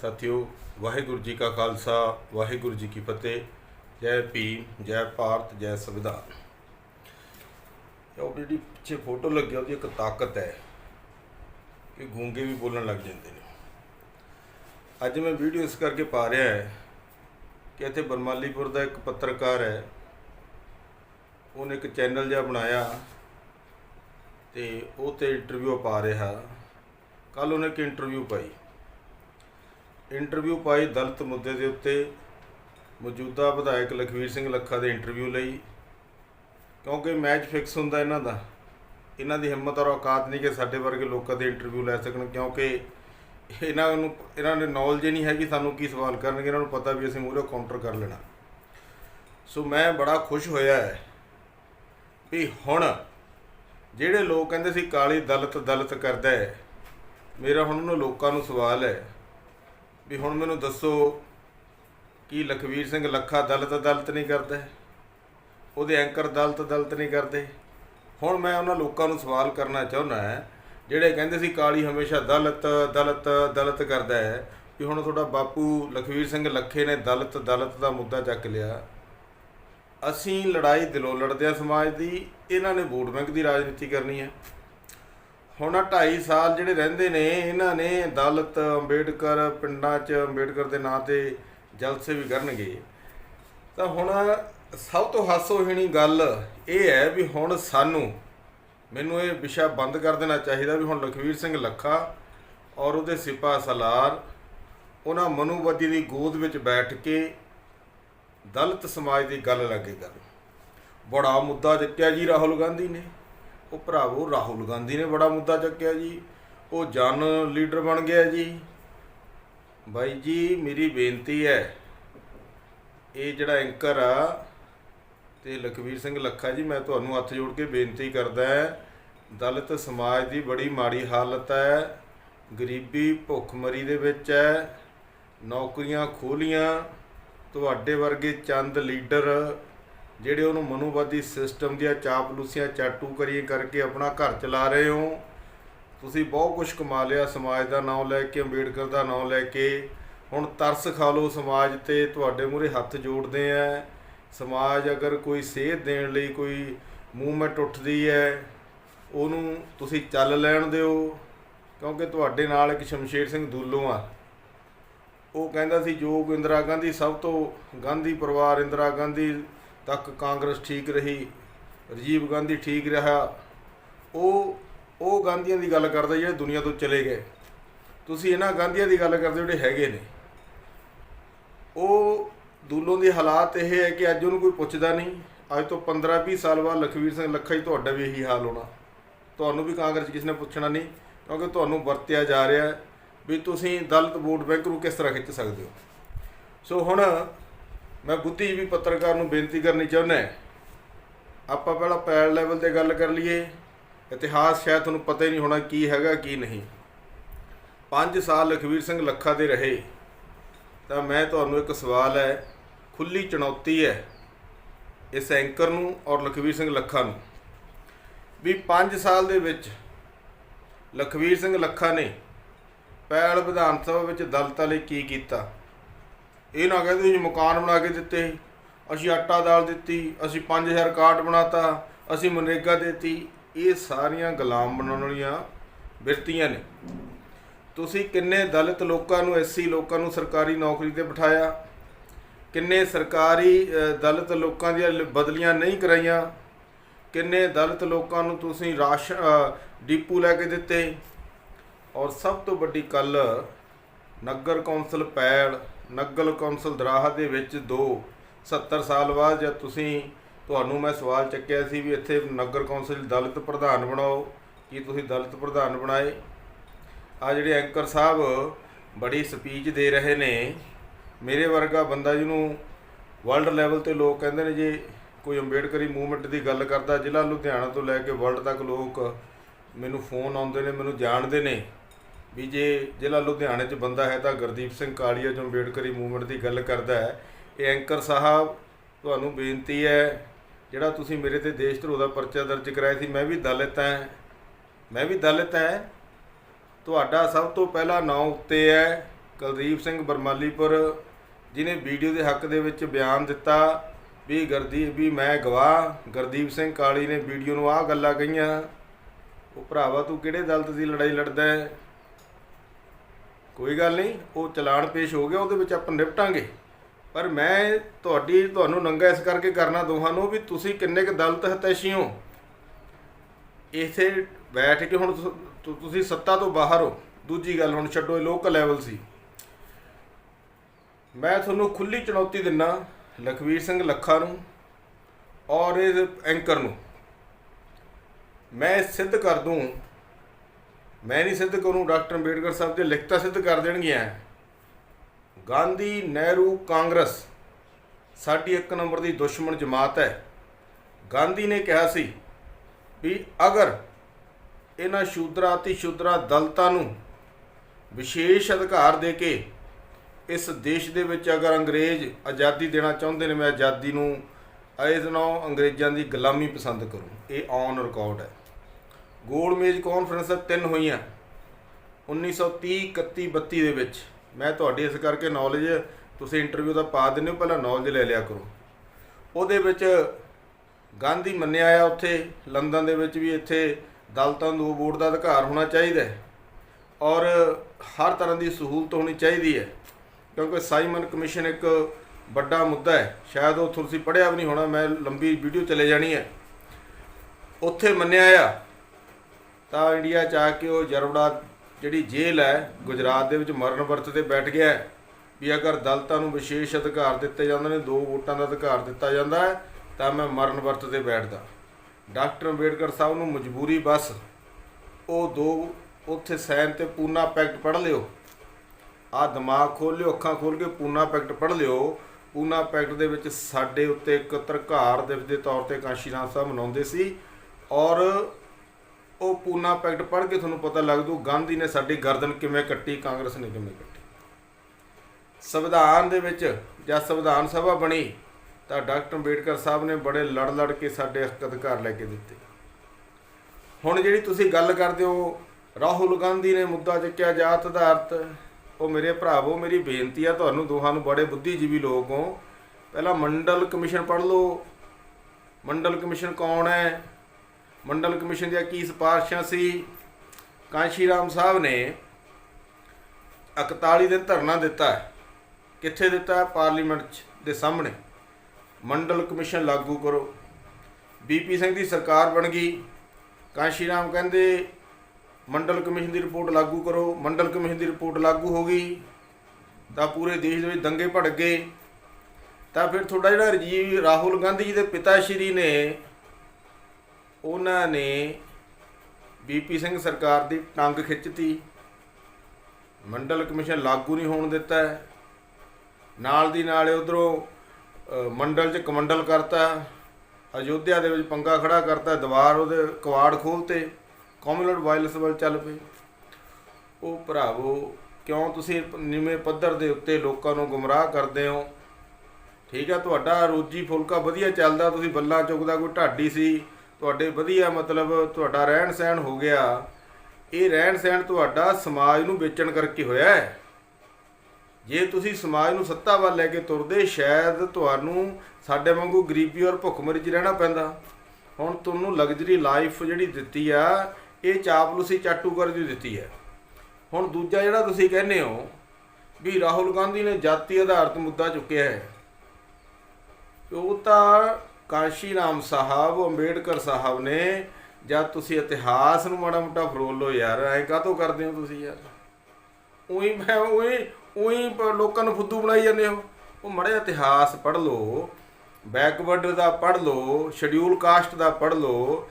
ਸਾਥੀਓ, ਵਾਹਿਗੁਰੂ ਜੀ ਕਾ ਖਾਲਸਾ, ਵਾਹਿਗੁਰੂ ਜੀ ਕੀ ਫਤਿਹ। ਜੈ ਭੀਮ, ਜੈ ਭਾਰਤ, ਜੈ ਸੰਵਿਧਾਨ। ਉਹ ਜਿਹੜੀ ਪਿੱਛੇ ਫੋਟੋ ਲੱਗੀ ਉਹਦੀ ਇੱਕ ਤਾਕਤ ਹੈ ਕਿ ਗੂੰਗੇ ਵੀ ਬੋਲਣ ਲੱਗ ਜਾਂਦੇ ਨੇ। ਅੱਜ ਮੈਂ ਵੀਡੀਓ ਇਸ ਕਰਕੇ ਪਾ ਰਿਹਾ ਹੈ ਕਿ ਇੱਥੇ ਬਰਮਾਲੀਪੁਰ ਦਾ ਇੱਕ ਪੱਤਰਕਾਰ ਹੈ। ਉਹਨੇ ਇੱਕ ਚੈਨਲ ਜਿਹਾ ਬਣਾਇਆ ਤੇ ਉਹ ਤੇ ਇੰਟਰਵਿਊ ਪਾ ਰਿਹਾ। ਕੱਲ ਉਹਨੇ ਇੱਕ ਇੰਟਰਵਿਊ ਪਾਈ। ਇੰਟਰਵਿਊ ਪਾਈ ਦਲਿਤ ਮੁੱਦੇ ਦੇ ਉੱਤੇ ਮੌਜੂਦਾ ਵਿਧਾਇਕ ਲਖਵੀਰ ਸਿੰਘ ਲੱਖਾ ਦੇ ਇੰਟਰਵਿਊ ਲਈ। ਕਿਉਂਕਿ ਮੈਚ ਫਿਕਸ ਹੁੰਦਾ ਇਹਨਾਂ ਦਾ। ਇਹਨਾਂ ਦੀ ਹਿੰਮਤ ਔਰ ਔਕਾਤ ਨਹੀਂ ਕਿ ਸਾਡੇ ਵਰਗੇ ਲੋਕਾਂ ਦੇ ਇੰਟਰਵਿਊ ਲੈ ਸਕਣ, ਕਿਉਂਕਿ ਇਹਨਾਂ ਨੂੰ, ਇਹਨਾਂ ਨੇ ਨੌਲੇਜ ਹੀ ਨਹੀਂ ਹੈਗੀ, ਸਾਨੂੰ ਕੀ ਸਵਾਲ ਕਰਨਗੇ, ਇਹਨਾਂ ਨੂੰ ਪਤਾ ਵੀ ਅਸੀਂ ਮੂਹਰੇ ਕਾਊਂਟਰ ਕਰ ਲੈਣਾ। ਸੋ ਮੈਂ ਬੜਾ ਖੁਸ਼ ਹੋਇਆ ਹੈ ਵੀ ਹੁਣ ਜਿਹੜੇ ਲੋਕ ਕਹਿੰਦੇ ਸੀ ਕਾਲੀ ਦਲਤ ਦਲਤ ਕਰਦਾ ਹੈ, ਮੇਰਾ ਹੁਣ ਉਹਨਾਂ ਲੋਕਾਂ ਨੂੰ ਸਵਾਲ ਹੈ ਵੀ ਹੁਣ ਮੈਨੂੰ ਦੱਸੋ ਕੀ ਲਖਵੀਰ ਸਿੰਘ ਲੱਖਾ ਦਲਤ ਦਲਤ ਨਹੀਂ ਕਰਦਾ ਉਹਦੇ ਐਂਕਰ ਦਲਤ ਦਲਤ ਨਹੀਂ ਕਰਦੇ? ਹੁਣ ਮੈਂ ਉਹਨਾਂ ਲੋਕਾਂ ਨੂੰ ਸਵਾਲ ਕਰਨਾ ਚਾਹੁੰਦਾ ਹੈ, ਜਿਹੜੇ ਕਹਿੰਦੇ ਸੀ ਕਾਲੀ ਹਮੇਸ਼ਾ ਦਲਤ ਦਲਤ ਦਲਤ ਕਰਦਾ ਹੈ, ਵੀ ਹੁਣ ਤੁਹਾਡਾ ਬਾਪੂ ਲਖਵੀਰ ਸਿੰਘ ਲੱਖੇ ਨੇ ਦਲਤ ਦਲਤ ਦਾ ਮੁੱਦਾ ਚੱਕ ਲਿਆ। ਅਸੀਂ ਲੜਾਈ ਦਿਲੋਂ ਲੜਦੇ ਆ ਸਮਾਜ ਦੀ, ਇਹਨਾਂ ਨੇ ਵੋਟ ਬੈਂਕ ਦੀ ਰਾਜਨੀਤੀ ਕਰਨੀ ਹੈ। ਹੁਣ ਆਹ 2.5 ਸਾਲ ਜਿਹੜੇ ਰਹਿੰਦੇ ਨੇ, ਇਹਨਾਂ ਨੇ ਦਲਿਤ ਅੰਬੇਡਕਰ ਪਿੰਡਾਂ 'ਚ ਅੰਬੇਡਕਰ ਦੇ ਨਾਂ ਤੇ ਜਲਸੇ ਵੀ ਕਰਨਗੇ। ਤਾਂ ਹੁਣ ਸਭ ਤੋਂ ਹਾਸੋਹੀਣੀ ਗੱਲ ਇਹ ਹੈ ਵੀ ਹੁਣ ਸਾਨੂੰ, ਮੈਨੂੰ ਇਹ ਵਿਸ਼ਾ ਬੰਦ ਕਰ ਦੇਣਾ ਚਾਹੀਦਾ ਵੀ ਹੁਣ ਲਖਵੀਰ ਸਿੰਘ ਲੱਖਾ ਔਰ ਉਹਦੇ ਸਿਪਾ ਸਲਾਰ, ਉਹਨਾਂ ਮਨੂਵਾਦੀ ਦੀ ਗੋਦ ਵਿੱਚ ਬੈਠ ਕੇ ਦਲਿਤ ਸਮਾਜ ਦੀ ਗੱਲ ਲੱਗੇ ਕਰਨ। ਬੜਾ ਮੁੱਦਾ ਚੱਕਿਆ ਜੀ ਰਾਹੁਲ ਗਾਂਧੀ ਨੇ। ਉਹ ਭਰਾਵੋ ਰਾਹੁਲ ਗਾਂਧੀ ਨੇ ਬੜਾ ਮੁੱਦਾ ਚੱਕਿਆ ਜੀ। ਉਹ ਜਨ ਲੀਡਰ ਬਣ ਗਿਆ ਜੀ। ਬਾਈ ਜੀ, ਮੇਰੀ ਬੇਨਤੀ ਹੈ, ਇਹ ਜਿਹੜਾ ਐਂਕਰ ਆ ਤੇ ਲਖਵੀਰ ਸਿੰਘ ਲੱਖਾ ਜੀ, ਮੈਂ ਤੁਹਾਨੂੰ ਹੱਥ ਜੋੜ ਕੇ ਬੇਨਤੀ ਕਰਦਾ ਦਲਿਤ ਸਮਾਜ ਦੀ ਬੜੀ ਮਾੜੀ ਹਾਲਤ ਹੈ, ਗਰੀਬੀ ਭੁੱਖਮਰੀ ਦੇ ਵਿੱਚ ਹੈ, ਨੌਕਰੀਆਂ ਖੋਲੀਆਂ, ਤੁਹਾਡੇ ਵਰਗੇ ਚੰਦ ਲੀਡਰ ਜਿਹੜੇ ਉਹਨੂੰ ਮਨੂਵਾਦੀ ਸਿਸਟਮ ਦੀਆਂ ਚਾਪਲੂਸੀਆਂ ਚਾਟੂ ਕਰੀਏ ਕਰਕੇ ਆਪਣਾ ਘਰ ਚਲਾ ਰਹੇ ਹੋ, ਤੁਸੀਂ ਬਹੁਤ ਕੁਝ ਕਮਾ ਲਿਆ ਸਮਾਜ ਦਾ ਨਾਮ ਲੈ ਕੇ, ਅੰਬੇਡਕਰ ਦਾ ਨਾਮ ਲੈ ਕੇ। ਹੁਣ ਤਰਸ ਖਾ ਲਓ ਸਮਾਜ ਤੇ, ਤੁਹਾਡੇ ਮੂਹਰੇ ਹੱਥ ਜੋੜਦੇ ਆ। ਸਮਾਜ ਅਗਰ ਕੋਈ ਸੇਧ ਦੇਣ ਲਈ ਕੋਈ ਮੂਵਮੈਂਟ ਉੱਠਦੀ ਹੈ, ਉਹਨੂੰ ਤੁਸੀਂ ਚੱਲ ਲੈਣ ਦਿਓ, ਕਿਉਂਕਿ ਤੁਹਾਡੇ ਨਾਲ ਇੱਕ ਸ਼ਮਸ਼ੇਰ ਸਿੰਘ ਦੂਲੋਂ ਆ। ਉਹ ਕਹਿੰਦਾ ਸੀ, ਜੋ ਇੰਦਰਾ ਗਾਂਧੀ ਸਭ ਤੋਂ ਗਾਂਧੀ ਪਰਿਵਾਰ, ਇੰਦਰਾ ਗਾਂਧੀ ਤੱਕ ਕਾਂਗਰਸ ਠੀਕ ਰਹੀ, ਰਾਜੀਵ ਗਾਂਧੀ ਠੀਕ ਰਿਹਾ। ਉਹ ਉਹ ਗਾਂਧੀਆਂ ਦੀ ਗੱਲ ਕਰਦਾ ਜਿਹੜੇ ਦੁਨੀਆ ਤੋਂ ਚਲੇ ਗਏ। ਤੁਸੀਂ ਇਹਨਾਂ ਗਾਂਧੀਆਂ ਦੀ ਗੱਲ ਕਰਦੇ ਜਿਹੜੇ ਹੈਗੇ ਨੇ। ਉਹ ਦੂਲੋਂ ਦੀ ਹਾਲਾਤ ਇਹ ਹੈ ਕਿ ਅੱਜ ਉਹਨੂੰ ਕੋਈ ਪੁੱਛਦਾ ਨਹੀਂ। ਅੱਜ ਤੋਂ 15-20 ਸਾਲ ਬਾਅਦ ਲਖਵੀਰ ਸਿੰਘ ਲੱਖਾ ਜੀ ਤੁਹਾਡਾ ਵੀ ਇਹੀ ਹਾਲ ਹੋਣਾ। ਤੁਹਾਨੂੰ ਵੀ ਕਾਂਗਰਸ ਕਿਸ ਨੇ ਪੁੱਛਣਾ ਨਹੀਂ, ਕਿਉਂਕਿ ਤੁਹਾਨੂੰ ਵਰਤਿਆ ਜਾ ਰਿਹਾ ਵੀ ਤੁਸੀਂ ਦਲਤ ਵੋਟ ਬੈਂਕ ਨੂੰ ਕਿਸ ਤਰ੍ਹਾਂ ਖਿੱਚ ਸਕਦੇ ਹੋ। ਸੋ ਹੁਣ ਮੈਂ ਬੁੱਧੀਜੀਵੀ ਪੱਤਰਕਾਰ ਨੂੰ ਬੇਨਤੀ ਕਰਨੀ ਚਾਹੁੰਦਾ ਆਪਾਂ ਪਹਿਲਾਂ ਪੈਲ ਲੈਵਲ ਤੇ ਗੱਲ ਕਰ ਲਈਏ। ਇਤਿਹਾਸ ਸ਼ਾਇਦ ਤੁਹਾਨੂੰ ਪਤਾ ਹੀ ਨਹੀਂ ਹੋਣਾ ਕੀ ਹੈਗਾ, ਕੀ ਨਹੀਂ। 5 ਸਾਲ ਲਖਵੀਰ ਸਿੰਘ ਲੱਖਾ ਦੇ ਰਹੇ। ਤਾਂ ਮੈਂ ਤੁਹਾਨੂੰ ਇੱਕ ਸਵਾਲ ਹੈ ਖੁੱਲੀ ਚੁਣੌਤੀ ਹੈ ਇਸ ਐਂਕਰ ਨੂੰ ਔਰ ਲਖਵੀਰ ਸਿੰਘ ਲੱਖਾ ਨੂੰ। ਵੀ 5 ਸਾਲ ਦੇ ਵਿੱਚ ਲਖਵੀਰ ਸਿੰਘ ਲੱਖਾ ਨੇ ਪੈਲ ਵਿਧਾਨ ਸਭਾ ਵਿੱਚ ਦਲਿਤਾਂ ਲਈ ਕੀ ਕੀਤਾ? ਇਹ ਨਾ ਕਹਿੰਦੇ ਜੀ ਮਕਾਨ ਬਣਾ ਕੇ ਦਿੱਤੇ ਅਸੀਂ ਆਟਾ ਦਾਲ ਦਿੱਤੀ, ਅਸੀਂ 5000 ਕਾਰਡ ਬਣਾਤਾ, ਅਸੀਂ ਮਨਰੇਗਾ ਦਿੱਤੀ। ਇਹ ਸਾਰੀਆਂ ਗੁਲਾਮ ਬਣਾਉਣ ਵਾਲੀਆਂ ਬਿਰਤੀਆਂ ਨੇ। ਤੁਸੀਂ ਕਿੰਨੇ ਦਲਿਤ ਲੋਕਾਂ ਨੂੰ ਐਸਸੀ ਲੋਕਾਂ ਨੂੰ ਸਰਕਾਰੀ ਨੌਕਰੀ ਤੇ ਬਿਠਾਇਆ? ਕਿੰਨੇ ਸਰਕਾਰੀ ਦਲਿਤ ਲੋਕਾਂ ਦੀਆਂ ਲ- ਬਦਲੀਆਂ ਨਹੀਂ ਕਰਾਈਆਂ? ਕਿੰਨੇ ਦਲਿਤ ਲੋਕਾਂ ਨੂੰ ਤੁਸੀਂ ਰਾਸ਼ ਡੀਪੂ ਲੈ ਕੇ ਦਿੱਤੇ? ਔਰ ਸਭ ਤੋਂ ਵੱਡੀ ਕੱਲ ਨਗਰ ਕੌਂਸਲ ਪੈੜ ਨਗਰ ਕੌਂਸਲ ਦਰਾਹਾ ਦੇ ਵਿੱਚ ਦੋ 70 ਸਾਲ ਬਾਅਦ ਜਦ ਤੁਸੀਂ ਤੁਹਾਨੂੰ ਮੈਂ ਸਵਾਲ ਚੱਕਿਆ ਸੀ ਵੀ ਇੱਥੇ ਨਗਰ ਕੌਂਸਲ ਦਲਿਤ ਪ੍ਰਧਾਨ ਬਣਾਓ, ਕੀ ਤੁਸੀਂ ਦਲਿਤ ਪ੍ਰਧਾਨ ਬਣਾਏ? ਆ ਜਿਹੜੇ ਐਂਕਰ ਸਾਹਿਬ ਬੜੀ ਸਪੀਚ ਦੇ ਰਹੇ ਨੇ, ਮੇਰੇ ਵਰਗਾ ਬੰਦਾ ਜਿਹਨੂੰ ਵਰਲਡ ਲੈਵਲ ਤੇ ਲੋਕ ਕਹਿੰਦੇ ਨੇ, ਜੇ ਕੋਈ ਅੰਬੇਡਕਰੀ ਮੂਵਮੈਂਟ ਦੀ ਗੱਲ ਕਰਦਾ, ਜ਼ਿਲ੍ਹਾ ਲੁਧਿਆਣਾ ਤੋਂ ਲੈ ਕੇ ਵਰਲਡ ਤੱਕ ਲੋਕ ਮੈਨੂੰ ਫੋਨ ਆਉਂਦੇ ਨੇ, ਮੈਨੂੰ ਜਾਣਦੇ ਨੇ। ਵੀ ਜੇ ਜ਼ਿਲ੍ਹਾ ਲੁਧਿਆਣੇ 'ਚ ਬੰਦਾ ਹੈ ਤਾਂ ਗੁਰਦੀਪ ਸਿੰਘ ਕਾਲੀਆ ਜੋ ਅੰਬੇਡਕਰੀ ਮੂਵਮੈਂਟ ਦੀ ਗੱਲ ਕਰਦਾ ਹੈ, ਇਹ ਐਂਕਰ ਸਾਹਿਬ, ਤੁਹਾਨੂੰ ਬੇਨਤੀ ਹੈ, ਜਿਹੜਾ ਤੁਸੀਂ ਮੇਰੇ ਤੇ ਦੇਸ਼ ਧਰੋਹ ਦਾ ਪਰਚਾ ਦਰਜ ਕਰਾਇਆ ਸੀ, ਮੈਂ ਵੀ ਦਲਿਤ ਹਾਂ। ਮੈਂ ਵੀ ਦਲਿਤ ਹਾਂ। ਤੁਹਾਡਾ ਸਭ ਤੋਂ ਪਹਿਲਾ ਨਾਂ ਉੱਤੇ ਹੈ ਕੁਲਦੀਪ ਸਿੰਘ ਬਰਮਾਲੀਪੁਰ ਜਿਨੇ ਵੀਡੀਓ ਦੇ ਹੱਕ ਦੇ ਵਿੱਚ ਬਿਆਨ ਦਿੱਤਾ ਵੀ ਗਰਦੀਪ ਵੀ ਮੈਂ ਗਵਾਹ, ਗੁਰਦੀਪ ਸਿੰਘ ਕਾਲੀ ਨੇ ਵੀਡੀਓ ਨੂੰ ਆਹ ਗੱਲਾਂ ਕਹੀਆਂ, ਉਹ ਭਰਾਵਾ ਤੂੰ ਕਿਹੜੇ ਦਲਤ ਦੀ ਲੜਾਈ ਲੜਦਾ ਹੈ? ਕੋਈ ਗੱਲ ਨਹੀਂ, ਉਹ ਚਲਾਨ ਪੇਸ਼ ਹੋ ਗਿਆ, ਉਹਦੇ ਵਿੱਚ ਆਪਾਂ ਨਿਪਟਾਂਗੇ। ਪਰ ਮੈਂ ਤੁਹਾਡੀ, ਤੁਹਾਨੂੰ ਨੰਗਾ ਇਸ ਕਰਕੇ ਕਰਨਾ ਦੋਹਾਂ ਨੂੰ ਵੀ ਤੁਸੀਂ ਕਿੰਨੇ ਕੁ ਦਲਤ ਹਤੈਸ਼ੀ ਹੋ। ਇਥੇ ਬੈਠ ਕੇ ਹੁਣ ਤੁਸੀਂ ਸੱਤਾ ਤੋਂ ਬਾਹਰ ਹੋ। ਦੂਜੀ ਗੱਲ, ਹੁਣ ਛੱਡੋ ਇਹ ਲੋਕਲ ਲੈਵਲ ਸੀ। ਮੈਂ ਤੁਹਾਨੂੰ ਖੁੱਲੀ ਚੁਣੌਤੀ ਦਿੰਨਾ ਲਖਵੀਰ ਸਿੰਘ ਲੱਖਾ ਨੂੰ ਔਰ ਇਹ ਐਂਕਰ ਨੂੰ। ਮੈਂ ਸਿੱਧ ਕਰ ਦੂੰ ਮੈਂ ਨਹੀਂ ਸਿੱਧ ਕਰੂੰ, ਡਾਕਟਰ ਅੰਬੇਡਕਰ ਸਾਹਿਬ ਦੇ ਲਿਖਤਾਂ ਸਿੱਧ ਕਰ ਦੇਣਗੀਆਂ। ਗਾਂਧੀ ਨਹਿਰੂ ਕਾਂਗਰਸ, ਸਾਡੀ ਇੱਕ ਨੰਬਰ ਦੀ ਦੁਸ਼ਮਣ ਜਮਾਤ ਹੈ। ਗਾਂਧੀ ਨੇ ਕਿਹਾ ਸੀ ਵੀ ਅਗਰ ਇਹਨਾਂ ਸ਼ੂਦਰਾ ਅਤੇ ਸ਼ੂਦਰਾ ਦਲਤਾਂ ਨੂੰ ਵਿਸ਼ੇਸ਼ ਅਧਿਕਾਰ ਦੇ ਕੇ ਇਸ ਦੇਸ਼ ਦੇ ਵਿੱਚ ਅਗਰ ਅੰਗਰੇਜ਼ ਆਜ਼ਾਦੀ ਦੇਣਾ ਚਾਹੁੰਦੇ ਨੇ, ਮੈਂ ਆਜ਼ਾਦੀ ਨੂੰ ਇਸ ਨਾਲ ਅੰਗਰੇਜ਼ਾਂ ਦੀ ਗੁਲਾਮੀ ਪਸੰਦ ਕਰੂੰ। ਇਹ ਔਨ ਰਿਕਾਰਡ ਹੈ। ਗੋਲ ਮੇਜ਼ ਕਾਨਫਰੰਸ ਤਿੰਨ ਹੋਈਆਂ। 1930 31 32 ਦੇ ਵਿੱਚ। ਮੈਂ ਤੁਹਾਡੀ ਇਸ ਕਰਕੇ ਨੌਲੇਜ ਤੁਸੀਂ ਇੰਟਰਵਿਊ ਦਾ ਪਾ ਦਿੰਦੇ ਹੋ, ਪਹਿਲਾਂ ਨੌਲੇਜ ਲੈ ਲਿਆ ਕਰੋ। ਉਹਦੇ ਵਿੱਚ ਗਾਂਧੀ ਮੰਨਿਆ ਆ ਉੱਥੇ ਲੰਡਨ ਦੇ ਵਿੱਚ ਵੀ ਇੱਥੇ ਦਲਤਾਂ ਨੂੰ ਵੋਟ ਦਾ ਅਧਿਕਾਰ ਹੋਣਾ ਚਾਹੀਦਾ ਹੈ ਔਰ ਹਰ ਤਰ੍ਹਾਂ ਦੀ ਸਹੂਲਤ ਹੋਣੀ ਚਾਹੀਦੀ ਹੈ। ਕਿਉਂਕਿ ਸਾਈਮਨ ਕਮਿਸ਼ਨ ਇੱਕ ਵੱਡਾ ਮੁੱਦਾ ਹੈ। ਸ਼ਾਇਦ ਉਹ ਤੁਸੀਂ ਪੜ੍ਹਿਆ ਵੀ ਨਹੀਂ ਹੋਣਾ, ਮੈਂ ਲੰਬੀ ਵੀਡੀਓ ਚਲੇ ਜਾਣੀ ਹੈ। ਉੱਥੇ ਮੰਨਿਆ ਆ ਤਾਂ ਇੰਡੀਆ ਚ ਆ ਕੇ ਉਹ ਜਰਵੜਾ ਜਿਹੜੀ ਜੇਲ੍ਹ ਹੈ, ਗੁਜਰਾਤ ਦੇ ਵਿੱਚ ਮਰਨ ਵਰਤ ਤੇ ਬੈਠ ਗਿਆ ਵੀ ਅਗਰ ਦਲਤਾਂ ਨੂੰ ਵਿਸ਼ੇਸ਼ ਅਧਿਕਾਰ ਦਿੱਤੇ ਜਾਂਦੇ ਨੇ, ਦੋ ਵੋਟਾਂ ਦਾ ਅਧਿਕਾਰ ਦਿੱਤਾ ਜਾਂਦਾ ਹੈ, ਤਾਂ ਮੈਂ ਮਰਨ ਵਰਤ ਤੇ ਬੈਠਦਾ। ਡਾਕਟਰ ਅੰਬੇਡਕਰ ਸਾਹਿਬ ਨੂੰ ਮਜਬੂਰੀ ਬਸ। ਉਹ ਦੋ ਉੱਥੇ ਸਾਈਨ ਤੇ ਪੂਨਾ ਪੈਕਟ ਪੜ੍ਹ ਲਿਓ। ਆ ਦਿਮਾਗ ਖੋਲ ਲਿਓ, ਅੱਖਾਂ ਖੋਲ ਕੇ ਪੂਨਾ ਪੈਕਟ ਪੜ੍ਹ ਲਿਓ। ਪੂਨਾ ਪੈਕਟ ਦੇ ਵਿੱਚ ਸਾਡੇ ਉੱਤੇ ਇੱਕ ਤਰਕਾਰ ਦਿਵਸ ਦੇ ਤੌਰ ਤੇ ਕਾਂਸ਼ੀ ਰਾਮ ਸਾਹਿਬ ਮਨਾਉਂਦੇ ਸੀ ਔਰ ਉਹ ਪੂਨਾ ਪੈਕਟ ਪੜ੍ਹ ਕੇ ਤੁਹਾਨੂੰ ਪਤਾ ਲੱਗ ਜੂ, ਗਾਂਧੀ ਨੇ ਸਾਡੀ ਗਰਦਨ ਕਿਵੇਂ ਕੱਟੀ, ਕਾਂਗਰਸ ਨੇ ਕਿਵੇਂ ਕੱਟੀ। ਸੰਵਿਧਾਨ ਦੇ ਵਿੱਚ ਜਦ ਸੰਵਿਧਾਨ ਸਭਾ ਬਣੀ, ਤਾਂ ਡਾਕਟਰ ਅੰਬੇਡਕਰ ਸਾਹਿਬ ਨੇ ਬੜੇ ਲੜ ਲੜ ਕੇ ਸਾਡੇ ਹੱਕ ਅਧਿਕਾਰ ਲੈ ਕੇ ਦਿੱਤੇ। ਹੁਣ ਜਿਹੜੀ ਤੁਸੀਂ ਗੱਲ ਕਰਦੇ ਹੋ, ਰਾਹੁਲ ਗਾਂਧੀ ਨੇ ਮੁੱਦਾ ਚੱਕਿਆ ਜਾਤ ਆਧਾਰਤ, ਉਹ ਮੇਰੇ ਭਰਾਵੋ ਮੇਰੀ ਬੇਨਤੀ ਆ, ਤੁਹਾਨੂੰ ਦੋਹਾਂ ਨੂੰ ਬੜੇ ਬੁੱਧੀਜੀਵੀ ਲੋਕ ਹੋ। ਪਹਿਲਾਂ ਮੰਡਲ ਕਮਿਸ਼ਨ ਪੜ੍ਹ ਲਓ। ਮੰਡਲ ਕਮਿਸ਼ਨ ਕੌਣ ਹੈ? ਮੰਡਲ ਕਮਿਸ਼ਨ ਦੀਆਂ ਕੀ ਸਿਫਾਰਸ਼ਾਂ ਸੀ? ਕਾਂਸ਼ੀ ਰਾਮ ਸਾਹਿਬ ਨੇ 41 ਦਿਨ ਧਰਨਾ ਦਿੱਤਾ ਕਿੱਥੇ ਦਿੱਤਾ ਪਾਰਲੀਮੈਂਟ 'ਚ, ਦੇ ਸਾਹਮਣੇ। ਮੰਡਲ ਕਮਿਸ਼ਨ ਲਾਗੂ ਕਰੋ। ਬੀਪੀ ਸਿੰਘ ਦੀ ਸਰਕਾਰ ਬਣ ਗਈ। ਕਾਂਸ਼ੀ ਰਾਮ ਕਹਿੰਦੇ, ਮੰਡਲ ਕਮਿਸ਼ਨ ਦੀ ਰਿਪੋਰਟ ਲਾਗੂ ਕਰੋ। ਮੰਡਲ ਕਮਿਸ਼ਨ ਦੀ ਰਿਪੋਰਟ ਲਾਗੂ ਹੋ ਗਈ, ਤਾਂ ਪੂਰੇ ਦੇਸ਼ ਦੇ ਵਿੱਚ ਦੰਗੇ ਭੜਕ ਗਏ। ਤਾਂ ਫਿਰ ਤੁਹਾਡਾ ਜਿਹੜਾ ਰਜੀਵ ਰਾਹੁਲ ਗਾਂਧੀ ਜੀ ਦੇ ਪਿਤਾ ਸ਼੍ਰੀ ਨੇ ਉਹਨਾਂ ਨੇ ਬੀਪੀ ਸਿੰਘ ਸਰਕਾਰ ਦੀ ਟੰਗ ਖਿੱਚਤੀ। ਮੰਡਲ ਕਮਿਸ਼ਨ ਲਾਗੂ ਨਹੀਂ ਹੋਣ ਦਿੱਤਾ। ਨਾਲ ਦੀ ਨਾਲ ਉਧਰੋਂ ਮੰਡਲ ਚ ਕਮੰਡਲ ਕਰਤਾ। ਅਯੋਧਿਆ ਦੇ ਵਿੱਚ ਪੰਗਾ ਖੜਾ ਕਰਤਾ। ਦੀਵਾਰ ਉਹਦੇ ਕਵਾੜ ਖੋਲਤੇ। ਕਮਿਊਨਲ ਵਾਇਲਸ ਵੱਲ ਚੱਲ ਪਏ। ਉਹ ਭਰਾਵੋ, ਕਿਉਂ ਤੁਸੀਂ ਨਿਵੇਂ ਪੱਧਰ ਦੇ ਉੱਤੇ ਲੋਕਾਂ ਨੂੰ ਗੁੰਮਰਾਹ ਕਰਦੇ ਹੋ? ਠੀਕ ਆ, ਤੁਹਾਡਾ ਰੋਜੀ ਫੁਲਕਾ ਵਧੀਆ ਚੱਲਦਾ। ਤੁਸੀਂ ਬੱਲਾਂ ਚੁੱਕਦਾ, ਕੋਈ ਢਾਡੀ ਸੀ। ਤੁਹਾਡੇ ਵਧੀਆ ਮਤਲਬ ਤੁਹਾਡਾ ਰਹਿਣ ਸਹਿਣ ਹੋ ਗਿਆ। ਇਹ ਰਹਿਣ ਸਹਿਣ ਤੁਹਾਡਾ ਸਮਾਜ ਨੂੰ ਵੇਚਣ ਕਰਕੇ ਹੋਇਆ ਹੈ। ਜੇ ਤੁਸੀਂ ਸਮਾਜ ਨੂੰ ਸੱਤਾ ਵੱਲ ਲੈ ਕੇ ਤੁਰਦੇ, ਸ਼ਾਇਦ ਤੁਹਾਨੂੰ ਸਾਡੇ ਵਾਂਗੂ ਗਰੀਬੀ ਔਰ ਭੁੱਖਮਰੀ 'ਚ ਰਹਿਣਾ ਪੈਂਦਾ। ਹੁਣ ਤੁਹਾਨੂੰ ਲਗਜ਼ਰੀ ਲਾਈਫ ਜਿਹੜੀ ਦਿੱਤੀ ਆ, ਇਹ ਚਾਪਲੂਸੀ ਚਾਟੂਗਰ ਦੀ ਦਿੱਤੀ ਹੈ। ਹੁਣ ਦੂਜਾ ਜਿਹੜਾ ਤੁਸੀਂ ਕਹਿੰਦੇ ਹੋ ਵੀ ਰਾਹੁਲ ਗਾਂਧੀ ਨੇ ਜਾਤੀ ਆਧਾਰਿਤ ਮੁੱਦਾ ਚੁੱਕਿਆ ਹੈ, ਉਹ ਤਾਂ ਕਾਂਸ਼ੀ ਰਾਮ ਸਾਹਿਬ, ਅੰਬੇਡਕਰ ਸਾਹਿਬ ਨੇ ਜਦ ਤੁਸੀਂ ਇਤਿਹਾਸ ਨੂੰ ਮਾੜਾ ਮੋਟਾ ਫਰੋਲੋ ਲਓ ਯਾਰ, ਐਂ ਕਾਹਤੋਂ ਕਰਦੇ ਹੋ ਤੁਸੀਂ ਯਾਰ? ਉਹੀ ਮੈਂ ਉਹੀ ਉਹੀ ਪ- ਲੋਕਾਂ ਨੂੰ ਫੁੱਦੂ ਬਣਾਈ ਜਾਂਦੇ ਹੋ। ਉਹ ਮੜਿਆ ਇਤਿਹਾਸ ਪੜ੍ਹ ਲਓ ਬੈਕਵਰਡ ਦਾ ਪੜ੍ਹ ਲਓ ਸ਼ਡਿਊਲ ਕਾਸਟ ਦਾ ਪੜ੍ਹ ਲਓ।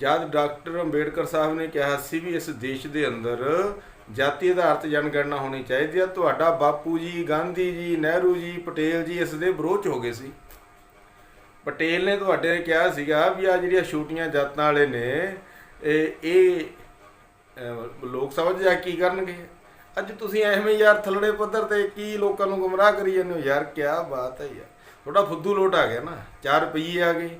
ਜਦ ਡਾਕਟਰ ਅੰਬੇਡਕਰ ਸਾਹਿਬ ਨੇ ਕਿਹਾ ਸੀ ਵੀ ਇਸ ਦੇਸ਼ ਦੇ ਅੰਦਰ ਜਾਤੀ ਆਧਾਰਿਤ ਜਨਗਣਨਾ ਹੋਣੀ ਚਾਹੀਦੀ ਹੈ ਤੁਹਾਡਾ ਬਾਪੂ ਜੀ, ਗਾਂਧੀ ਜੀ, ਨਹਿਰੂ ਜੀ, ਪਟੇਲ ਜੀ ਇਸ ਦੇ ਵਿਰੋਧ ਹੋ ਗਏ ਸੀ। ਪਟੇਲ ਨੇ ਤੁਹਾਡੇ ਕਿਹਾ ਸੀਗਾ ਵੀ ਆ ਜਿਹੜੀਆਂ ਛੋਟੀਆਂ ਜਾਤਾਂ ਵਾਲੇ ਨੇ, ਇਹ ਇਹ ਲੋਕ ਸਭਾ 'ਚ ਜਾ ਕੇ ਕੀ ਕਰਨਗੇ? ਅੱਜ ਤੁਸੀਂ ਐਵੇਂ ਯਾਰ ਥੱਲੜੇ ਪੱਧਰ ਤੇ ਕੀ ਲੋਕਾਂ ਨੂੰ ਗੁੰਮਰਾਹ ਕਰੀ ਜਾਂਦੇ ਹੋ? ਯਾਰ ਕੀ ਬਾਤ ਹੈ ਯਾਰ। ਥੋੜਾ ਫੁੱਦੂ ਲੋਟ ਆ ਗਿਆ ਨਾ। 4 ਰੁਪਏ ਆ ਗਏ।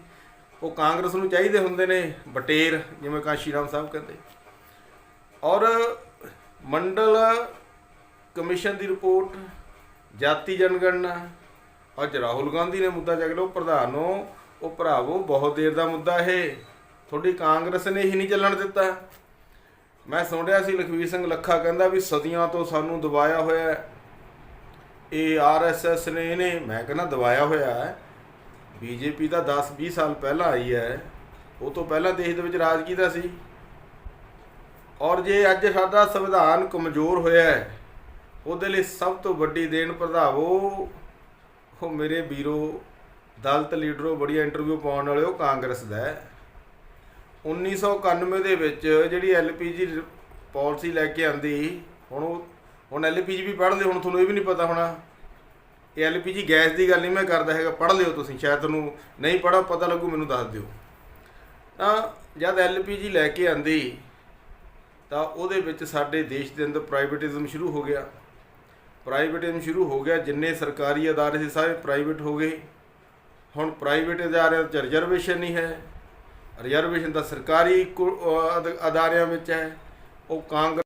ਉਹ ਕਾਂਗਰਸ ਨੂੰ ਚਾਹੀਦੇ ਹੁੰਦੇ ਨੇ ਬਟੇਰ, ਜਿਵੇਂ ਕਾਸ਼ੀ ਰਾਮ ਸਾਹਿਬ ਕਹਿੰਦੇ। ਔਰ ਮੰਡਲ ਕਮਿਸ਼ਨ ਦੀ ਰਿਪੋਰਟ, ਜਾਤੀ ਜਨਗਣਨਾ ਅੱਜ ਰਾਹੁਲ ਗਾਂਧੀ ਨੇ ਮੁੱਦਾ ਚੱਕ ਲਿਆ, ਉਹ ਪ੍ਰਧਾਨੋ ਉਹ ਭਰਾਵੋ ਬਹੁਤ ਦੇਰ ਦਾ ਮੁੱਦਾ ਇਹ। ਤੁਹਾਡੀ ਕਾਂਗਰਸ ਨੇ ਹੀ ਨਹੀਂ ਚੱਲਣ ਦਿੱਤਾ। ਮੈਂ ਸੁਣ ਰਿਹਾ ਸੀ ਲਖਵੀਰ ਸਿੰਘ ਲੱਖਾ ਕਹਿੰਦਾ ਵੀ ਸਦੀਆਂ ਤੋਂ ਸਾਨੂੰ ਦਬਾਇਆ ਹੋਇਆ ਹੈ। ਇਹ ਆਰਐਸਐਸ ਨੇ ਇਹਨੇ, ਮੈਂ ਕਹਿੰਦਾ ਦਬਾਇਆ ਹੋਇਆ ਹੈ। ਬੀਜੇਪੀ ਤਾਂ 10 20 ਸਾਲ ਪਹਿਲਾਂ ਆਈ ਹੈ। ਉਹ ਤੋਂ ਪਹਿਲਾਂ ਦੇਸ਼ ਦੇ ਵਿੱਚ ਰਾਜ ਕੀਤਾ ਸੀ? ਔਰ ਜੇ ਅੱਜ ਸਾਡਾ ਸੰਵਿਧਾਨ ਕਮਜ਼ੋਰ ਹੋਇਆ ਹੈ, ਉਹਦੇ ਲਈ ਸਭ ਤੋਂ ਵੱਡੀ ਦੇਣ ਪ੍ਰਧਾਵੋ ਦੇਖੋ ਮੇਰੇ ਵੀਰੋ ਦਲਤ ਲੀਡਰੋ ਬੜੀਆਂ ਇੰਟਰਵਿਊ ਪਾਉਣ ਵਾਲੇ, ਉਹ ਕਾਂਗਰਸ ਦਾ ਹੈ। 1991 ਦੇ ਵਿੱਚ ਜਿਹੜੀ ਐਲਪੀਜੀ ਪਾਲਿਸੀ ਲੈ ਕੇ ਆਂਦੀ, ਹੁਣ ਉਹ, ਹੁਣ ਐਲਪੀਜੀ ਵੀ ਪੜ੍ਹ ਲਿਓ, ਹੁਣ ਤੁਹਾਨੂੰ ਇਹ ਵੀ ਨਹੀਂ ਪਤਾ ਹੋਣਾ। ਇਹ ਐਲਪੀਜੀ ਗੈਸ ਦੀ ਗੱਲ ਨਹੀਂ ਮੈਂ ਕਰਦਾ ਹੈਗਾ, ਪੜ੍ਹ ਲਿਓ ਤੁਸੀਂ, ਸ਼ਾਇਦ ਤੁਹਾਨੂੰ ਨਹੀਂ ਪੜ੍ਹਾ, ਪਤਾ ਲੱਗੂ, ਮੈਨੂੰ ਦੱਸ ਦਿਓ। ਤਾਂ ਜਦ ਐਲਪੀਜੀ ਲੈ ਕੇ ਆਂਦੀ, ਤਾਂ ਉਹਦੇ ਵਿੱਚ ਸਾਡੇ ਦੇਸ਼ ਦੇ ਅੰਦਰ ਪ੍ਰਾਈਵੇਟਿਜ਼ਮ ਸ਼ੁਰੂ ਹੋ ਗਿਆ। ਪ੍ਰਾਈਵੇਟਿਜ਼ਮ ਸ਼ੁਰੂ ਹੋ ਗਿਆ, ਜਿੰਨੇ ਸਰਕਾਰੀ ਅਦਾਰੇ ਸੀ ਸਾਰੇ ਪ੍ਰਾਈਵੇਟ ਹੋ ਗਏ। ਹੁਣ ਪ੍ਰਾਈਵੇਟ ਅਦਾਰਿਆਂ 'ਚ ਰਿਜ਼ਰਵੇਸ਼ਨ ਨਹੀਂ ਹੈ। ਰਿਜ਼ਰਵੇਸ਼ਨ ਤਾਂ ਸਰਕਾਰੀ ਕੋ- ਅਦਾਰਿਆਂ ਵਿੱਚ ਹੈ। ਉਹ ਕਾਂਗਰਸ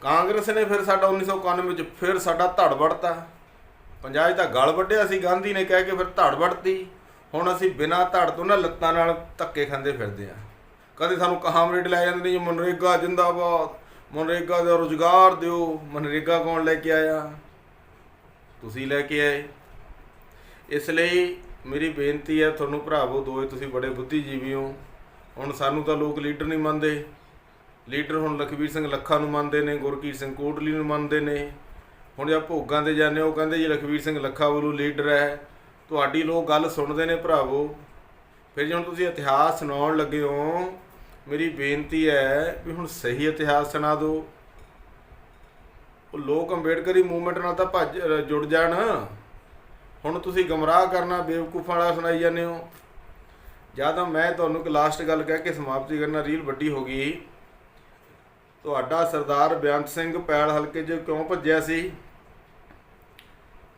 ਕਾਂਗਰਸ ਨੇ ਫਿਰ ਸਾਡਾ 1991 ਵਿੱਚ ਫਿਰ ਸਾਡਾ ਧੜ ਵੜਤਾ। ਪੰਜਾਬ 'ਚ ਤਾਂ ਗਲ ਵੱਢਿਆ ਸੀ, ਗਾਂਧੀ ਨੇ ਕਹਿ ਕੇ ਫਿਰ ਧੜ ਵੜਤੀ। ਹੁਣ ਅਸੀਂ ਬਿਨਾਂ ਧੜ ਤੋਂ ਨਾ ਲੱਤਾਂ ਨਾਲ ਧੱਕੇ ਖਾਂਦੇ ਫਿਰਦੇ ਆ ਕਦੇ ਸਾਨੂੰ ਕਾਮਰੇਡ ਲੈ ਜਾਂਦੇ ਨੇ, ਜੀ ਮਨਰੇਗਾ ਜਿੰਦਾਬਾਦ। ਮਨਰੇਗਾ ਦਾ ਰੁਜ਼ਗਾਰ ਦਿਓ। ਮਨਰੇਗਾ ਕੌਣ ਲੈ ਕੇ ਆਇਆ? ਤੁਸੀਂ ਲੈ ਕੇ ਆਏ। ਇਸ ਲਈ ਮੇਰੀ ਬੇਨਤੀ ਹੈ ਤੁਹਾਨੂੰ ਭਰਾਵੋ ਦੋਏ ਤੁਸੀਂ ਬੜੇ ਬੁੱਧੀਜੀਵੀ ਹੋ। ਹੁਣ ਸਾਨੂੰ ਤਾਂ ਲੋਕ ਲੀਡਰ ਨਹੀਂ ਮੰਨਦੇ। ਲੀਡਰ ਹੁਣ ਲਖਵੀਰ ਸਿੰਘ ਲੱਖਾ ਨੂੰ ਮੰਨਦੇ ਨੇ ਗੁਰਕੀਰ ਸਿੰਘ ਕੋਟਲੀ ਨੂੰ ਮੰਨਦੇ ਨੇ। ਹੁਣ ਜੇ ਭੋਗਾਂ ਤੇ ਜਾਂਦੇ ਹੋ, ਉਹ ਕਹਿੰਦੇ ਜੀ ਲਖਵੀਰ ਸਿੰਘ ਲੱਖਾ ਵੱਲੋਂ ਲੀਡਰ ਹੈ। ਤੁਹਾਡੀ ਲੋਕ ਗੱਲ ਸੁਣਦੇ ਨੇ ਭਰਾਵੋ। ਫਿਰ ਜੇ ਹੁਣ ਤੁਸੀਂ ਇਤਿਹਾਸ ਸੁਣਾਉਣ ਲੱਗੇ ਹੋ ਮੇਰੀ ਬੇਨਤੀ ਹੈ ਵੀ ਹੁਣ ਸਹੀ ਇਤਿਹਾਸ ਸੁਣਾ ਦਿਓ। ਉਹ ਲੋਕ ਅੰਬੇਡਕਰੀ ਮੂਵਮੈਂਟ ਨਾਲ ਤਾਂ ਭੱਜ ਜੁੜ ਜਾਣ। ਹੁਣ ਤੁਸੀਂ ਗਮਰਾਹ ਕਰਨਾ, ਬੇਵਕੂਫਾਂ ਵਾਲਾ ਸੁਣਾਈ ਜਾਂਦੇ ਹੋ। ਜਾਂ ਤਾਂ ਮੈਂ ਤੁਹਾਨੂੰ ਇੱਕ ਲਾਸਟ ਗੱਲ ਕਹਿ ਕੇ ਸਮਾਪਤੀ ਕਰਨਾ, ਰੀਲ ਵੱਡੀ ਹੋ ਗਈ। ਤੁਹਾਡਾ ਸਰਦਾਰ ਬੇਅੰਤ ਸਿੰਘ ਪੈਲ ਹਲਕੇ 'ਚ ਕਿਉਂ ਭੱਜਿਆ ਸੀ?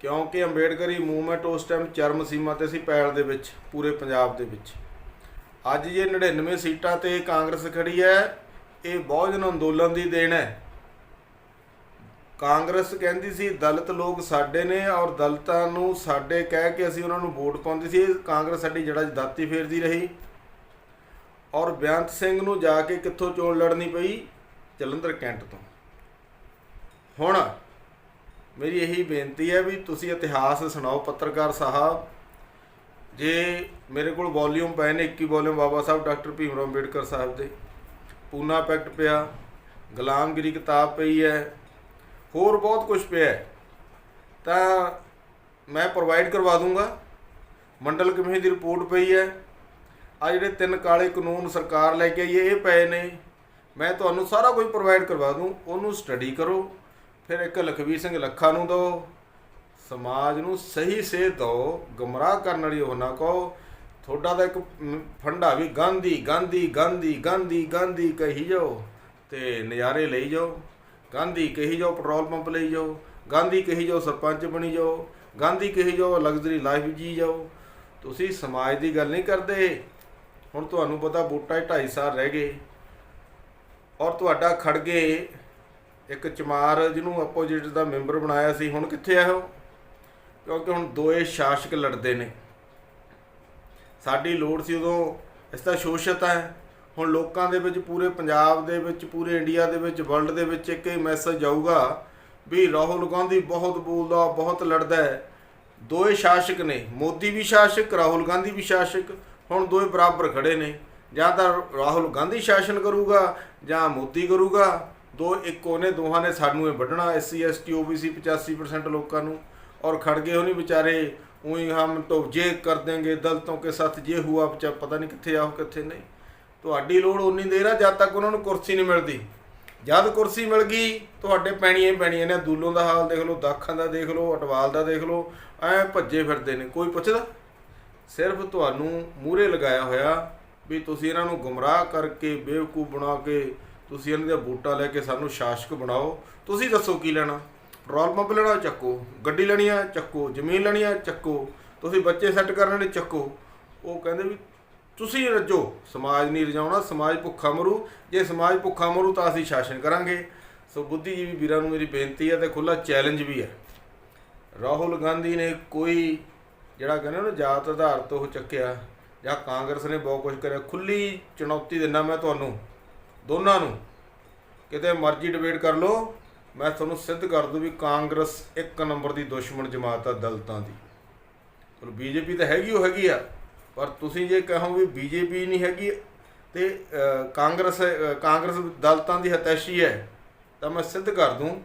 ਕਿਉਂਕਿ ਅੰਬੇਡਕਰੀ ਮੂਵਮੈਂਟ ਉਸ ਟਾਈਮ ਚਰਮ ਸੀਮਾ ਤੇ ਸੀ ਪੈਲ ਦੇ ਵਿੱਚ, ਪੂਰੇ ਪੰਜਾਬ ਦੇ ਵਿੱਚ। ਅੱਜ ਜੇ 99 ਸੀਟਾਂ ਤੇ ਕਾਂਗਰਸ ਖੜੀ ਹੈ, ਇਹ ਬਹੁਜਨ ਅੰਦੋਲਨ ਦੀ ਦੇਣ ਹੈ। ਕਾਂਗਰਸ ਕਹਿੰਦੀ ਸੀ, ਦਲਿਤ ਲੋਕ ਸਾਡੇ ਨੇ ਔਰ ਦਲਤਾਂ ਨੂੰ ਸਾਡੇ ਕਹਿ ਕੇ ਅਸੀਂ ਉਹਨਾਂ ਨੂੰ ਵੋਟ ਪਾਉਂਦੇ ਸੀ। ਕਾਂਗਰਸ ਸਾਡੀ ਜੜਾ 'ਚ ਦਾਤੀ ਫੇਰਦੀ ਰਹੀ। ਔਰ ਬੇਅੰਤ ਸਿੰਘ ਨੂੰ ਜਾ ਕੇ ਕਿੱਥੋਂ ਚੋਣ ਲੜਨੀ ਪਈ? ਜਲੰਧਰ ਕੈਂਟ ਤੋਂ। ਹੁਣ ਮੇਰੀ ਇਹੀ ਬੇਨਤੀ ਹੈ ਵੀ ਤੁਸੀਂ ਇਤਿਹਾਸ ਸੁਣਾਓ, ਪੱਤਰਕਾਰ ਸਾਹਿਬ। ਜੇ ਮੇਰੇ ਕੋਲ ਵੋਲੀਅਮ ਪਏ ਨੇ 21 ਵੋਲੀਅਮ ਬਾਬਾ ਸਾਹਿਬ, ਡਾਕਟਰ ਭੀਮ ਰਾਓ ਅੰਬੇਡਕਰ ਸਾਹਿਬ ਦੇ। ਪੂਨਾ ਪੈਕਟ ਪਿਆ, ਗੁਲਾਮਗਿਰੀ ਕਿਤਾਬ ਪਈ ਹੈ, ਹੋਰ ਬਹੁਤ ਕੁਝ ਪਿਆ ਹੈ। ਤਾਂ ਮੈਂ ਪ੍ਰੋਵਾਈਡ ਕਰਵਾ ਦੂੰਗਾ। ਮੰਡਲ ਕਮੇਟੀ ਦੀ ਰਿਪੋਰਟ ਪਈ ਹੈ। ਆ ਜਿਹੜੇ ਤਿੰਨ ਕਾਲੇ ਕਾਨੂੰਨ ਸਰਕਾਰ ਲੈ ਕੇ ਆਈ ਇਹ ਪਏ ਨੇ। ਮੈਂ ਤੁਹਾਨੂੰ ਸਾਰਾ ਕੁਝ ਪ੍ਰੋਵਾਈਡ ਕਰਵਾ ਦੂੰ, ਉਹਨੂੰ ਸਟੱਡੀ ਕਰੋ। ਫਿਰ ਇੱਕ ਲਖਵੀਰ ਸਿੰਘ ਲੱਖਾ ਨੂੰ ਦਿਓ। ਸਮਾਜ ਨੂੰ ਸਹੀ ਸੇਧ ਦਿਓ, ਗਮਰਾਹ ਕਰਨ ਵਾਲੀ ਉਹ ਨਾ ਕਹੋ। ਤੁਹਾਡਾ ਤਾਂ ਇੱਕ ਫੰਡਾ ਵੀ ਗਾਂਧੀ ਗਾਂਧੀ ਗਾਂਧੀ ਗਾਂਧੀ ਗਾਂਧੀ ਕਹੀ ਜਾਓ ਤੇ ਨਜ਼ਾਰੇ ਲਈ ਜਾਓ। ਗਾਂਧੀ ਕਹੀ ਜਾਓ, ਪੈਟਰੋਲ ਪੰਪ ਲਈ ਜਾਓ। ਗਾਂਧੀ ਕਹੀ ਜਾਓ, ਸਰਪੰਚ ਬਣੀ ਜਾਓ। ਗਾਂਧੀ ਕਹੀ ਜਾਓ, ਲਗਜ਼ਰੀ ਲਾਈਫ ਜੀ ਜਾਓ। ਤੁਸੀਂ ਸਮਾਜ ਦੀ ਗੱਲ ਨਹੀਂ ਕਰਦੇ। ਹੁਣ ਤੁਹਾਨੂੰ ਪਤਾ ਬੂਟਾ 2.5 ਸਾਲ ਰਹਿ ਗਏ। ਔਰ ਤੁਹਾਡਾ ਖੜਗੇ ਇੱਕ ਚਮਾਰ ਜਿਹਨੂੰ ਆਪੋਜੀਟ ਦਾ ਮੈਂਬਰ ਬਣਾਇਆ ਸੀ, ਹੁਣ ਕਿੱਥੇ ਆ ਉਹ? ਕਿਉਂਕਿ ਹੁਣ ਦੋਏ ਸ਼ਾਸਕ ਲੜਦੇ ਨੇ। ਸਾਡੀ ਲੋੜ ਸੀ ਉਦੋਂ, ਇਸ ਦਾ ਸ਼ੋਸ਼ਤ ਹੈ। ਹੁਣ ਲੋਕਾਂ ਦੇ ਵਿੱਚ, ਪੂਰੇ ਪੰਜਾਬ ਦੇ ਵਿੱਚ, ਪੂਰੇ ਇੰਡੀਆ ਦੇ ਵਿੱਚ, ਵਰਲਡ ਦੇ ਵਿੱਚ ਇੱਕ ਹੀ ਮੈਸੇਜ ਜਾਊਗਾ ਵੀ ਰਾਹੁਲ ਗਾਂਧੀ ਬਹੁਤ ਬੋਲਦਾ, ਬਹੁਤ ਲੜਦਾ ਹੈ। ਦੋਏ ਸ਼ਾਸਕ ਨੇ। ਮੋਦੀ ਵੀ ਸ਼ਾਸਕ, ਰਾਹੁਲ ਗਾਂਧੀ ਵੀ ਸ਼ਾਸਕ, ਹੁਣ ਦੋਏ ਬਰਾਬਰ ਖੜੇ ਨੇ। ਜਾਂ ਤਾਂ ਰਾਹੁਲ ਗਾਂਧੀ ਸ਼ਾਸਨ ਕਰੂਗਾ, ਜਾਂ ਮੋਦੀ ਕਰੂਗਾ। ਦੋ ਇੱਕੋ ਨੇ ਦੋਹਾਂ ਨੇ ਸਾਨੂੰ ਇਹ ਵੱਢਣਾ ਐਸਸੀ ਐਸਟੀ ਓਬੀਸੀ 85% ਲੋਕਾਂ ਨੂੰ। और खड़गे हो नहीं बेचारे वही हम तो ये कर देंगे दलितों के साथ ये हुआ बच्चा पता नहीं कितने आओ कितने नहीं ਤੁਹਾਡੀ ਲੋੜ ਉਨੀ ਦੇਰ ਆ ਜਦ ਤੱਕ ਉਹਨਾਂ ਨੂੰ ਕੁਰਸੀ ਨਹੀਂ ਮਿਲਦੀ ਜਦ ਕੁਰਸੀ ਮਿਲ ਗਈ ਤੁਹਾਡੇ ਪੈਣੀਆਂ ਹੀ ਪੈਣੀਆਂ ਨੇ ਦੂਲੋਂ ਦਾ ਹਾਲ ਦੇਖ ਲਓ ਦਾਖਾਂ ਦਾ ਦੇਖ ਲਓ ਅਟਵਾਲ ਦਾ ਦੇਖ ਲਓ ਐ ਭੱਜੇ ਫਿਰਦੇ ਨੇ ਕੋਈ ਪੁੱਛਦਾ ਸਿਰਫ ਤੁਹਾਨੂੰ ਮੂਹਰੇ ਲਗਾਇਆ ਹੋਇਆ ਵੀ ਤੁਸੀਂ ਇਹਨਾਂ ਨੂੰ ਗੁੰਮਰਾਹ ਕਰਕੇ ਬੇਵਕੂਫ ਬਣਾ ਕੇ ਤੁਸੀਂ ਇਹਨਾਂ ਦੀਆਂ ਵੋਟਾਂ ਲੈ ਕੇ ਸਾਨੂੰ ਸ਼ਾਸਕ ਬਣਾਓ ਤੁਸੀਂ ਦੱਸੋ ਕੀ ਲੈਣਾ ਪੈਟਰੋਲ ਪੰਪ ਲੈਣਾ ਚੱਕੋ, ਗੱਡੀ ਲੈਣੀ ਆ ਚੱਕੋ, ਜ਼ਮੀਨ ਲੈਣੀ ਆ ਚੱਕੋ, ਤੁਸੀਂ ਬੱਚੇ ਸੈੱਟ ਕਰਨੇ ਨੇ ਚੱਕੋ। ਉਹ ਕਹਿੰਦੇ ਵੀ ਤੁਸੀਂ ਰੱਜੋ, ਸਮਾਜ ਨਹੀਂ ਰਜਾਉਣਾ, ਸਮਾਜ ਭੁੱਖਾ ਮਰੂ, ਜੇ ਸਮਾਜ ਭੁੱਖਾ ਮਰੂ ਤਾਂ ਅਸੀਂ ਸ਼ਾਸਨ ਕਰਾਂਗੇ। ਸੋ ਬੁੱਧੀਜੀਵੀ ਵੀਰਾਂ ਨੂੰ ਮੇਰੀ ਬੇਨਤੀ ਹੈ ਤੇ ਖੁੱਲਾ ਚੈਲੰਜ ਵੀ ਹੈ ਰਾਹੁਲ ਗਾਂਧੀ ਨੇ ਕੋਈ ਜਿਹੜਾ ਕਹਿੰਦੇ ਨਾ ਜਾਤ ਆਧਾਰ ਤੋਂ ਉਹ ਚੱਕਿਆ, ਜਾਂ ਕਾਂਗਰਸ ਨੇ ਬਹੁਤ ਕੁਝ ਕਰਿਆ ਖੁੱਲੀ ਚੁਣੌਤੀ ਦਿੰਦਾ ਮੈਂ ਤੁਹਾਨੂੰ, ਦੋਨਾਂ ਨੂੰ। ਕਿਤੇ ਮਰਜ਼ੀ ਡਿਬੇਟ ਕਰ ਲਓ ਮੈਂ ਤੁਹਾਨੂੰ ਸਿੱਧ ਕਰ ਦੂੰ ਵੀ ਕਾਂਗਰਸ ਇੱਕ ਨੰਬਰ ਦੀ ਦੁਸ਼ਮਣ ਜਮਾਤ ਆ ਦਲਤਾਂ ਦੀ। ਚਲੋ ਬੀਜੇਪੀ ਤਾਂ ਹੈਗੀ, ਉਹ ਹੈਗੀ ਆ। ਪਰ ਤੁਸੀਂ ਜੇ ਕਹੋ ਵੀ ਬੀਜੇਪੀ ਨਹੀਂ ਹੈਗੀ ਤੇ ਕਾਂਗਰਸ ਕਾਂਗਰਸ ਦਲਤਾਂ ਦੀ ਹਤੈਸ਼ੀ ਹੈ, ਤਾਂ ਮੈਂ ਸਿੱਧ ਕਰ ਦੂੰ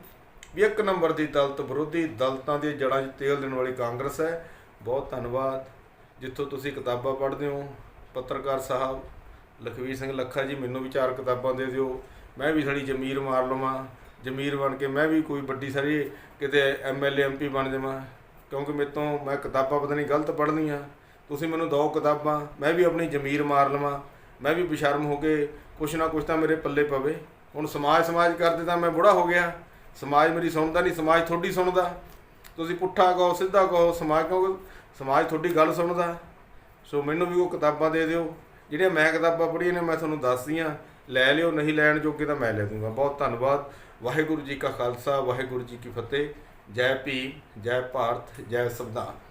ਵੀ ਇੱਕ ਨੰਬਰ ਦੀ ਦਲਤ ਵਿਰੋਧੀ ਦਲਤਾਂ ਦੀਆਂ ਜੜ੍ਹਾਂ 'ਚ ਤੇਲ ਦੇਣ ਵਾਲੀ ਕਾਂਗਰਸ ਹੈ। ਬਹੁਤ ਧੰਨਵਾਦ। ਜਿੱਥੋਂ ਤੁਸੀਂ ਕਿਤਾਬਾਂ ਪੜ੍ਹਦੇ ਹੋ, ਪੱਤਰਕਾਰ ਸਾਹਿਬ, ਲਖਵੀਰ ਸਿੰਘ ਲੱਖਾ ਜੀ, ਮੈਨੂੰ ਵੀ ਚਾਰ ਕਿਤਾਬਾਂ ਦੇ ਦਿਓ। ਮੈਂ ਵੀ ਥੋੜੀ ਜ਼ਮੀਰ ਮਾਰ ਲਵਾਂ। ਜ਼ਮੀਰ ਬਣ ਕੇ ਮੈਂ ਵੀ ਕੋਈ ਵੱਡੀ ਸਾਰੀ ਕਿਤੇ ਐਮਐਲਏ ਐਮਪੀ ਬਣ ਜਾਵਾਂ। ਕਿਉਂਕਿ ਮੇਰੇ ਤੋਂ ਮੈਂ ਕਿਤਾਬਾਂ ਪਤਾ ਨਹੀਂ ਗਲਤ ਪੜ੍ਹਨੀਆਂ। ਤੁਸੀਂ ਮੈਨੂੰ ਦਿਓ ਕਿਤਾਬਾਂ, ਮੈਂ ਵੀ ਆਪਣੀ ਜ਼ਮੀਰ ਮਾਰ ਲਵਾਂ। ਮੈਂ ਵੀ ਬਿਸ਼ਰਮ ਹੋ ਕੇ ਕੁਛ ਨਾ ਕੁਛ ਤਾਂ ਮੇਰੇ ਪੱਲੇ ਪਵੇ। ਹੁਣ ਸਮਾਜ ਸਮਾਜ ਕਰਦੇ ਤਾਂ ਮੈਂ ਬੁੜਾ ਹੋ ਗਿਆ। ਸਮਾਜ ਮੇਰੀ ਸੁਣਦਾ ਨਹੀਂ, ਸਮਾਜ ਤੁਹਾਡੀ ਸੁਣਦਾ। ਤੁਸੀਂ ਪੁੱਠਾ ਕਹੋ, ਸਿੱਧਾ ਕਹੋ, ਸਮਾਜ ਕਿਉਂਕਿ ਸਮਾਜ ਤੁਹਾਡੀ ਗੱਲ ਸੁਣਦਾ। ਸੋ ਮੈਨੂੰ ਵੀ ਉਹ ਕਿਤਾਬਾਂ ਦੇ ਦਿਓ। ਜਿਹੜੀਆਂ ਮੈਂ ਕਿਤਾਬਾਂ ਪੜ੍ਹੀਆਂ ਨੇ, ਮੈਂ ਤੁਹਾਨੂੰ ਦੱਸਦੀਆਂ। ਲੈ ਲਿਓ, ਨਹੀਂ ਲੈਣ ਜੋਗੇ ਤਾਂ ਮੈਂ ਲੈ ਦੂੰਗਾ। ਬਹੁਤ ਧੰਨਵਾਦ। ਵਾਹਿਗੁਰੂ ਜੀ ਕਾ ਖਾਲਸਾ ਵਾਹਿਗੁਰੂ ਜੀ ਕੀ ਫਤਿਹ। ਜੈ ਭੀਮ ਜੈ ਭਾਰਤ ਜੈ ਸੰਵਿਧਾਨ।